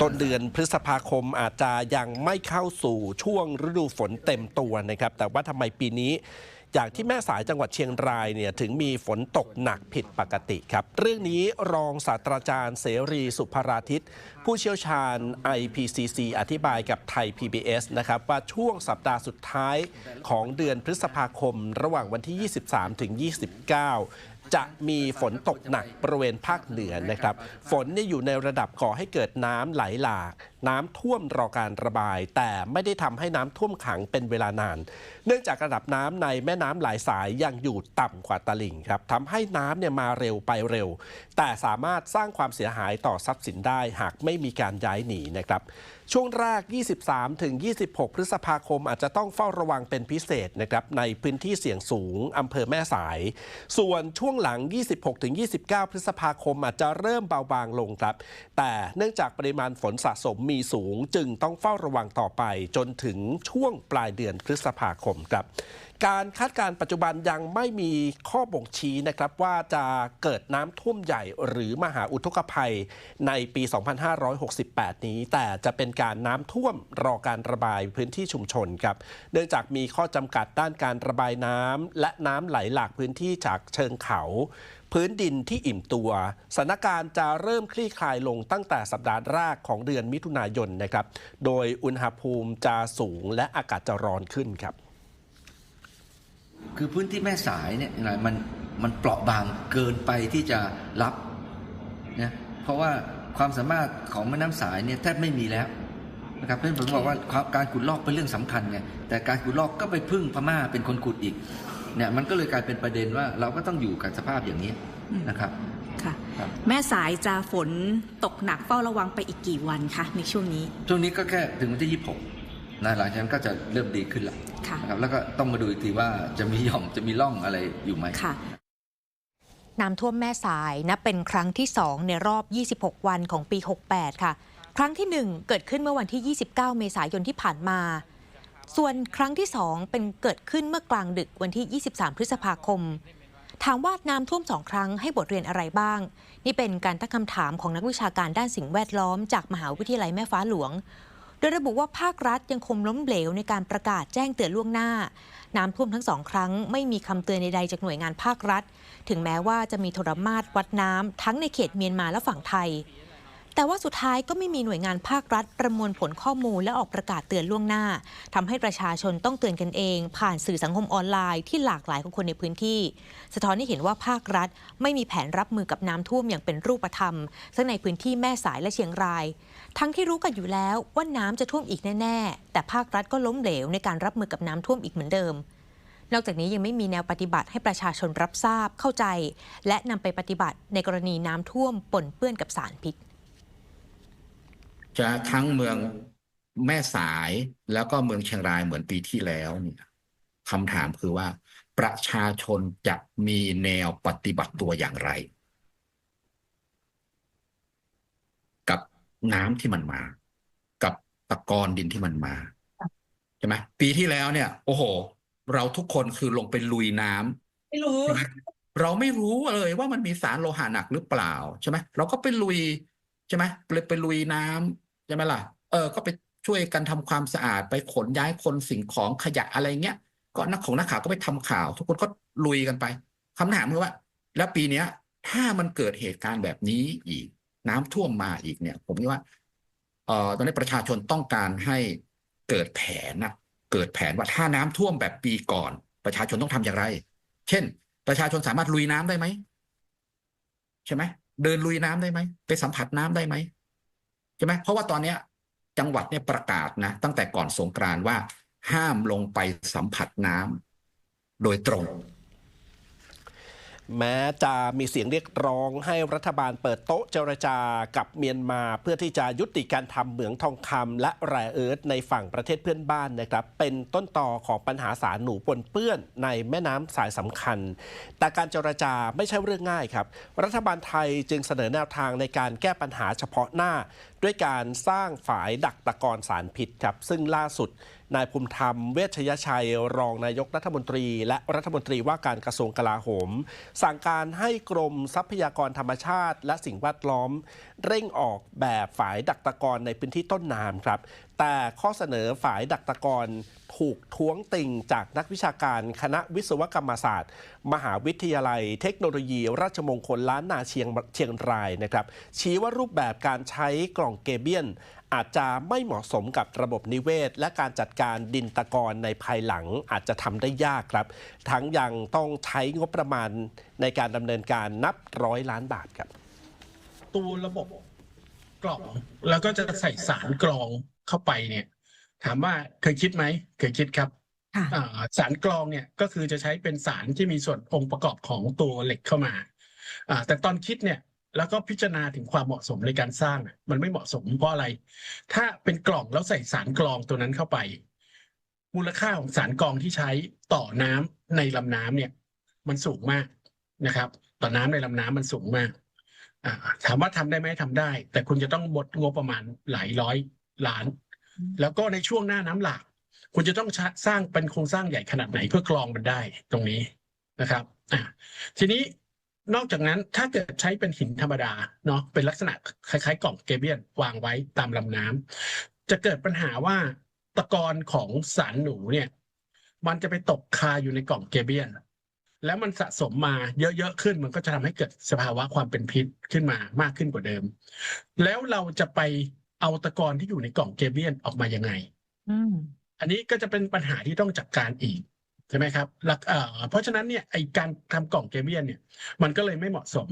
ต้นเดือนพฤษภาคมอาจจะยังไม่เข้าสู่ช่วงฤดูฝนเต็มตัวนะครับ แต่ว่าทำไมปีนี้อย่างที่แม่สายจังหวัดเชียงรายเนี่ยถึงมีฝนตกหนักผิดปกติครับ เรื่องนี้รองศาสตราจารย์เสรีสุภราทิต ผู้เชี่ยวชาญ IPCC อธิบายกับไทย PBS นะครับ ว่าช่วงสัปดาห์สุดท้ายของเดือนพฤษภาคม ระหว่างวันที่ 23 ถึง 29 จะมีฝนตกหนักบริเวณภาคเหนือนะครับ ฝนเนี่ยอยู่ในระดับก่อให้เกิดน้ำไหลหลาก น้ำท่วมรอการระบาย แต่ไม่ได้ทำให้น้ำท่วมขังเป็นเวลานาน เนื่องจากระดับน้ำในแม่น้ำหลายสายยังอยู่ต่ำกว่าตลิ่งครับทำให้น้ำเนี่ยมาเร็วไปเร็ว แต่สามารถสร้างความเสียหายต่อทรัพย์สินได้หากไม่มีการย้ายหนีนะครับช่วงแรก 23 ถึง 26 พฤษภาคมอาจจะต้องเฝ้าระวังเป็นพิเศษนะครับในพื้นที่เสี่ยงสูงอำเภอแม่สาย ส่วนช่วงหลัง 26-29 พฤษภาคมอาจจะเริ่มเบาบางลงครับ แต่เนื่องจากปริมาณฝนสะสมมีสูง จึงต้องเฝ้าระวังต่อไปจนถึงช่วงปลายเดือนพฤษภาคมครับ การคาดการณ์ปัจจุบันยังไม่มีข้อบ่งชี้นะครับว่าจะเกิดน้ำท่วมใหญ่หรือมหาอุทกภัยในปี 2568 นี้ แต่จะเป็นการน้ำท่วมรอการระบายพื้นที่ชุมชนครับ เนื่องจากมีข้อจำกัดด้านการระบายน้ำและน้ำไหลหลากพื้นที่จากเชิงเขาพื้นดินที่อิ่มตัวสถานการณ์จะเริ่มคลี่คลายลงตั้งแต่สัปดาห์แรกของเดือนมิถุนายนนะครับ โดยอุณหภูมิจะสูงและอากาศจะร้อนขึ้นครับ คือพื้นที่แม่สายเนี่ยนะมันมันเปราะบางเกินไปที่จะรับนะเพราะว่าความสามารถของแม่น้ำสายเนี่ยแทบไม่มีแล้วนะครับเพราะฉะนั้นผมบอกว่าความการขุดลอกเป็นเรื่องสำคัญไงแต่การขุดลอกก็ไปพึ่งพม่าเป็นคนขุดอีกเนี่ยมันก็เลยกลายเป็นประเด็นว่าเราก็ต้องอยู่กับสภาพอย่างนี้นะครับค่ะครับแม่สายจะฝนตกหนักเฝ้าระวังไปอีกกี่วันคะในช่วงนี้ ช่วงนี้ก็แค่ถึงวันที่26 นะหลังจากนั้นก็จะเริ่มดีขึ้นแล้วค่ะนะครับแล้วก็ต้องมาดูอีกทีว่าจะมีหย่อมจะมีร่องอะไรอยู่ไหมค่ะน้ำท่วมแม่สายนับเป็นครั้งที่ 2 ในรอบ 26 วันของปี 68 ค่ะ ครั้งที่ 1 เกิดขึ้นเมื่อวันที่ 29 เมษายนที่ผ่านมา ส่วนครั้งที่ 2 เป็นเกิดขึ้นเมื่อกลางดึกวันที่ 23 พฤษภาคม ถามว่าน้ำท่วมสองครั้งให้บทเรียนอะไรบ้าง นี่เป็นการตั้งคำถามของนักวิชาการด้านสิ่งแวดล้อมจากมหาวิทยาลัยแม่ฟ้าหลวงโดยระบุว่าภาครัฐยังคงล้มเหลวในการประกาศแจ้งเตือนล่วงหน้า น้ำท่วมทั้งสองครั้งไม่มีคำเตือนใดๆจากหน่วยงานภาครัฐ ถึงแม้ว่าจะมีโทรมาตรวัดน้ำทั้งในเขตเมียนมาและฝั่งไทย แต่ว่าสุดท้ายก็ไม่มีหน่วยงานภาครัฐประมวลผลข้อมูลและออกประกาศเตือนล่วงหน้าทำให้ประชาชนต้องเตือนกันเอง ผ่านสื่อสังคมออนไลน์ที่หลากหลายของคนในพื้นที่ สะท้อนให้เห็นว่าภาครัฐ ไม่มีแผนรับมือกับน้ำท่วมอย่างเป็นรูปธรรมซึ่งในพื้นที่แม่สายและเชียงราย ทั้งที่รู้กันอยู่แล้วว่าน้ำจะท่วมอีกแน่ ๆ แต่ภาครัฐก็ล้มเหลวในการรับมือกับน้ำท่วมอีกเหมือนเดิมนอกจากนี้ยังไม่มีแนวปฏิบัติให้ประชาชนรับทราบเข้าใจ และนำไปปฏิบัติในกรณีน้ำท่วมปนเปื้อนกับสารพิษ จะทั้งเมืองแม่สายแล้วก็เมืองเชียงรายเหมือนปีที่แล้วเนี่ยคำถามคือว่า ประชาชนจะมีแนวปฏิบัติตัวอย่างไร กับน้ำที่มันมา กับตะกอนดินที่มันมาใช่ไหมปีที่แล้วเนี่ย โอ้โห เราทุกคนคือลงไปลุยน้ำไม่รู้ใช่ไหมเราไม่รู้เลยว่ามันมีสารโลหะหนักหรือเปล่าใช่ไหมเราก็ไปลุยใช่ไหมเลยไปลุยน้ำ ใช่ไหมล่ะเออก็ไปช่วยกันทำความสะอาดไปขนย้ายคนสิ่งของขยะอะไรเงี้ยก็นักของนักข่าวก็ไปทำข่าว ทุกคนก็ลุยกันไปคำถามคือว่า แล้วปีเนี้ย ถ้ามันเกิดเหตุการณ์แบบนี้อีก น้ำท่วมมาอีกเนี่ย ผมคิดว่าเอ่อตอนนี้ประชาชนต้องการให้เกิดแผนนะเกิดแผนว่าถ้าน้ำท่วมแบบปีก่อน ประชาชนต้องทำอย่างไร เช่น ประชาชนสามารถลุยน้ำได้ไหมใช่ไหมเดินลุยน้ำได้ไหมไปสัมผัสน้ำได้ไหม ใช่ไหมเพราะว่าตอนเนี้ยจังหวัดเนี่ยประกาศนะตั้งแต่ก่อนสงกรานว่า ห้ามลงไปสัมผัสน้ำโดยตรง แม้จะมีเสียงเรียกร้องให้รัฐบาลเปิดโต๊ะเจรจากับเมียนมา เพื่อที่จะยุติการทำเหมืองทองคำและแร่เอิร์ธในฝั่งประเทศเพื่อนบ้านนะครับ เป็นต้นต่อของปัญหาสารหนูปนเปื้อนในแม่น้ำสายสำคัญ แต่การเจรจาไม่ใช่เรื่องง่ายครับ รัฐบาลไทยจึงเสนอแนวทางในการแก้ปัญหาเฉพาะหน้า ด้วยการสร้างฝายดักตะกอนสารพิษครับซึ่งล่าสุด นายภูมิธรรมเวชยชัย รองนายกรัฐมนตรี และรัฐมนตรีว่าการกระทรวงกลาโหม สั่งการให้กรมทรัพยากรธรรมชาติ และสิ่งแวดล้อม เร่งออกแบบฝายดักตะกอนในพื้นที่ต้นน้ำครับ แต่ข้อเสนอฝายดักตะกอนถูกท้วงติงจากนักวิชาการคณะวิศวกรรมศาสตร์ มหาวิทยาลัย เทคโนโลยี ราชมงคลล้านนาเชียงเชียงรายนะครับ ชี้ว่ารูปแบบการใช้กล่องเกเบียน อาจจะไม่เหมาะสมกับระบบนิเวศ และการจัดการดินตะกอนในภายหลังอาจจะทำได้ยากครับ ทั้งยังต้องใช้งบประมาณในการดำเนินการนับร้อยล้านบาทครับ ตัวระบบกล่องแล้วก็จะใส่สารกรองเข้าไปเนี่ย ถามว่าเคยคิดไหมเคยคิดครับค่ะอ่าสารกรองเนี่ยก็คือจะใช้เป็นสารที่มีส่วนองค์ประกอบของตัวเหล็กเข้ามาอ่าแต่ตอนคิดเนี่ย แล้วก็พิจารณาถึงความเหมาะสมในการสร้างมันไม่เหมาะสมเพราะอะไร ถ้าเป็นกล่องแล้วใส่สารกรองตัวนั้นเข้าไป มูลค่าของสารกรองที่ใช้ต่อน้ำในลำน้ำเนี่ย มันสูงมากนะครับ ต่อน้ำในลำน้ำมันสูงมากถามว่าทำได้ไหมทำได้ แต่คุณจะต้องบดงบประมาณหลายร้อยล้าน แล้วก็ในช่วงหน้าน้ำหลากคุณจะต้องสร้างเป็นโครงสร้างใหญ่ขนาดไหนเพื่อกรองมันได้ตรงนี้นะครับทีนี้ นอกจากนั้นถ้าเกิดใช้เป็นหินธรรมดาเนาะเป็นลักษณะคล้ายๆ กล่องเกเบียนวางไว้ตามลำน้ำจะเกิดปัญหาว่าตะกอนของสารหนูเนี่ย มันจะไปตกคาอยู่ในกล่องเกเบียน แล้วมันสะสมมาเยอะๆขึ้น มันก็จะทำให้เกิดสภาวะความเป็นพิษขึ้นมามากขึ้นกว่าเดิม แล้วเราจะไปเอาตะกอนที่อยู่ในกล่องเกเบียนออกมายังไงอืมอันนี้ก็จะเป็นปัญหาที่ต้องจัดการอีก ใช่ไหมครับเพราะฉะนั้นเนี่ยไอการทำกล่องเกเบียนเนี่ยมันก็เลยไม่เหมาะสม